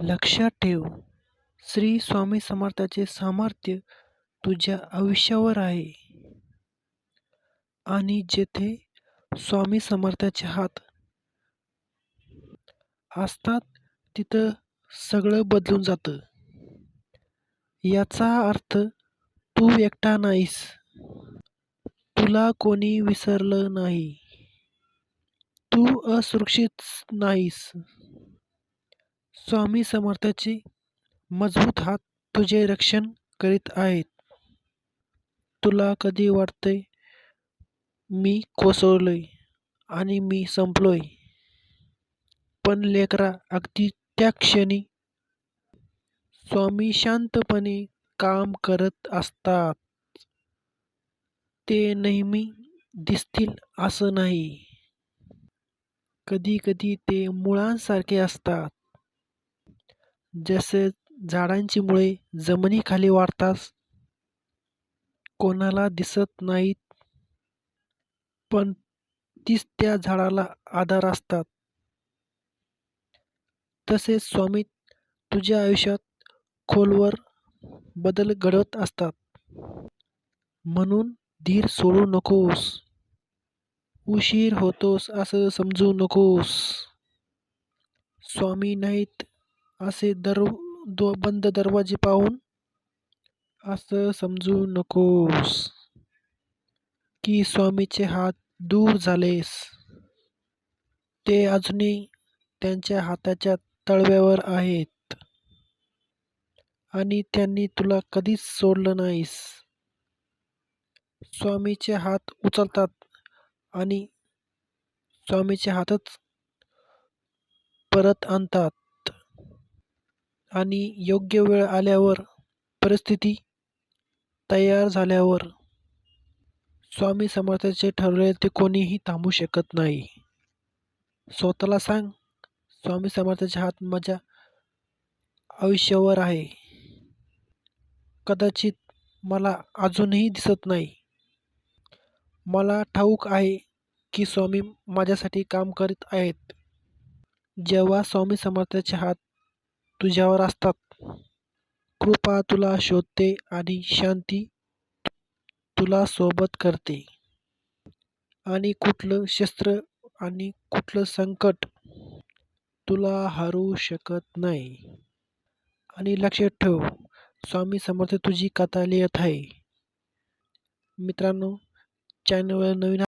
लक्षात ठेव. श्री स्वामी समर्थाचे सामर्थ्य तुझ्या आयुष्यावर आहे. आणि जेथे स्वामी समर्थाचे हात असतात तिथं सगळं बदलून जातं. याचा अर्थ तू एकटा नाहीस. तुला कोणी विसरलं नाही. तू असुरक्षित नाहीस. स्वामी समर्थाचे मजबूत हात तुझे रक्षण करीत आहेत. तुला कधी वाटतंय मी कोसळलोय आणि मी संपलोय? पण लेकरा अगदी त्या क्षणी स्वामी शांतपणे काम करत असतात. ते नेहमी दिसतील असं नाही. कधी कधी ते मुळांसारखे असतात. जसे झाडांची मुळे जमिनीखाली वाढतात कोणाला दिसत नाहीत पण तीच त्या झाडाला आधार असतात. तसेच स्वामी तुझ्या आयुष्यात खोलवर बदल घडवत असतात. म्हणून धीर सोडू नकोस उशीर होतोस असं समजू नकोस. स्वामी नाहीत असे दर दो बंद दरवाजे पाहून असं समजू नकोस की स्वामीचे हात दूर झालेस. ते अजूनही त्यांच्या हाताच्या तळव्यावर आहेत आणि त्यांनी तुला कधीच सोडलं नाहीस. स्वामीचे हात उचलतात आणि स्वामीचे हातच परत आणतात. आणि योग्य वेळ आल्यावर परिस्थिती तयार झाल्यावर स्वामी समर्थाचे ठरवले ते कोणीही थांबू शकत नाही. स्वतःला सांग स्वामी समर्थाचे हात माझ्या आयुष्यावर आहे. कदाचित मला अजूनही दिसत नाही. मला ठाऊक आहे की स्वामी माझ्यासाठी काम करीत आहेत. जेव्हा स्वामी समर्थाचे हात तुझ्यावर असतात. कृपा तुला शोधते आणि शांती तुला सोबत करते. आणि कुठलं शस्त्र आणि कुठलं संकट तुला हरू शकत नाही. आणि लक्षात ठेव स्वामी समर्थ तुझी कथा लिहित आहे. मित्रांनो चॅनलवर नवीन